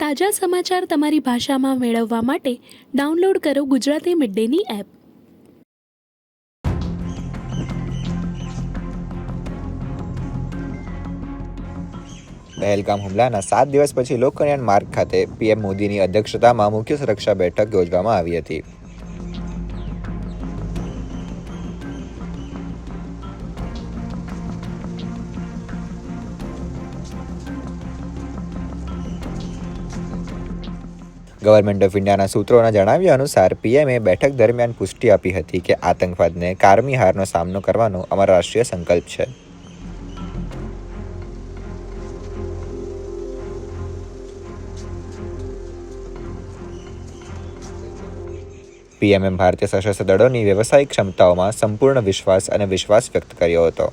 તાજા સમાચાર તમારી ભાષામાં મેળવવા માટે ડાઉનલોડ કરો ગુજરાતી મિડ ડેની એપ. પહેલગામ હુમલાના સાત દિવસ પછી લોકકલ્યાણ માર્ગ ખાતે પીએમ મોદીની અધ્યક્ષતામાં મુખ્ય સુરક્ષા બેઠક યોજવામાં આવી હતી. ગવર્મેન્ટ ઓફ ઇન્ડિયાના સૂત્રોના જણાવ્યા અનુસાર પીએમએ બેઠક દરમિયાન પુષ્ટિ આપી હતી કે આતંકવાદને કારમી હારનો સામનો કરવાનો અમારો રાષ્ટ્રીય સંકલ્પ છે. પીએમએમ ભારતીય સશસ્ત્ર દળોની વ્યવસાયિક ક્ષમતાઓમાં સંપૂર્ણ વિશ્વાસ અને વિશ્વાસ વ્યક્ત કર્યો હતો.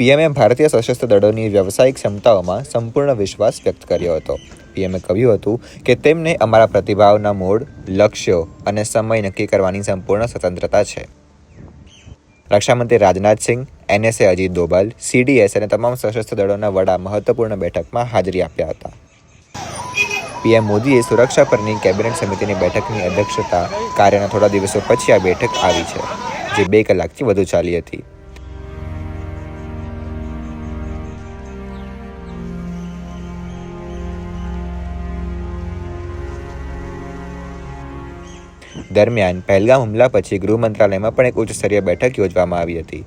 પીએમએ ભારતીય સશસ્ત્ર દળોની વ્યવસાયિક ક્ષમતાઓમાં સંપૂર્ણ વિશ્વાસ વ્યક્ત કર્યો હતો. પીએમએ કહ્યું હતું કે તેમને અમારા પ્રતિભાવના મોડ લક્ષ્યો અને સમય નક્કી કરવાની સંપૂર્ણ સ્વતંત્રતા છે. રક્ષામંત્રી રાજનાથસિંહ એનએસએ અજીત દોભાલ, સીડીએસ અને તમામ સશસ્ત્ર દળોના વડા મહત્વપૂર્ણ બેઠકમાં હાજરી આપ્યા હતા. પીએમ મોદીએ સુરક્ષા પરની કેબિનેટ સમિતિની બેઠકની અધ્યક્ષતા કાર્યના થોડા દિવસો પછી આ બેઠક આવી છે, જે બે કલાકથી વધુ ચાલી હતી. દરમિયાન પહેલગામ હુમલા પછી ગૃહ મંત્રાલયમાં પણ એક ઉચ્ચ સ્તરીય બેઠક યોજવામાં આવી હતી.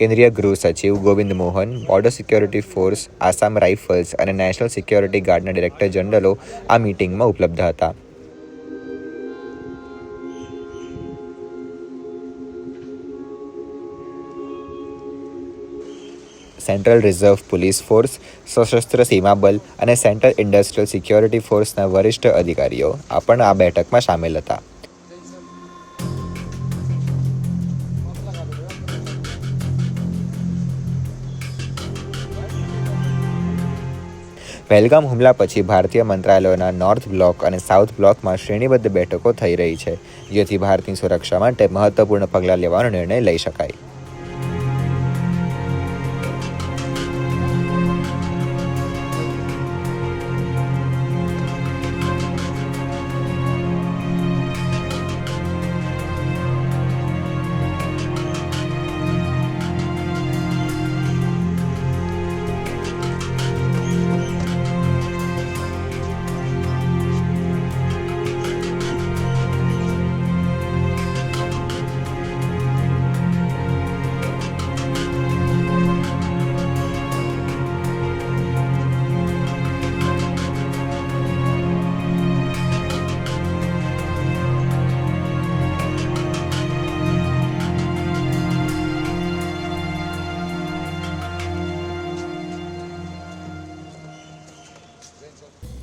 કેન્દ્રીય ગૃહ સચિવ Govind Mohan, border security force, Assam rifles અને નેશનલ સિક્યોરિટી ગાર્ડના ડિરેક્ટર જનરલો આ મીટિંગમાં ઉપલબ્ધ હતા. સેન્ટ્રલ રિઝર્વ પોલીસ ફોર્સ સશસ્ત્ર સીમા બલ અને સેન્ટ્રલ ઇન્ડસ્ટ્રીયલ સિક્યોરિટી ફોર્સના વરિષ્ઠ અધિકારીઓ આ પણ આ બેઠકમાં સામેલ હતા. પહેલગામ હુમલા પછી ભારતીય મંત્રાલયોના નોર્થ બ્લોક અને સાઉથ બ્લોકમાં શ્રેણીબદ્ધ બેઠકો થઈ રહી છે, જેથી ભારતની સુરક્ષા માટે મહત્વપૂર્ણ પગલાં લેવાનો નિર્ણય લઈ શકાય.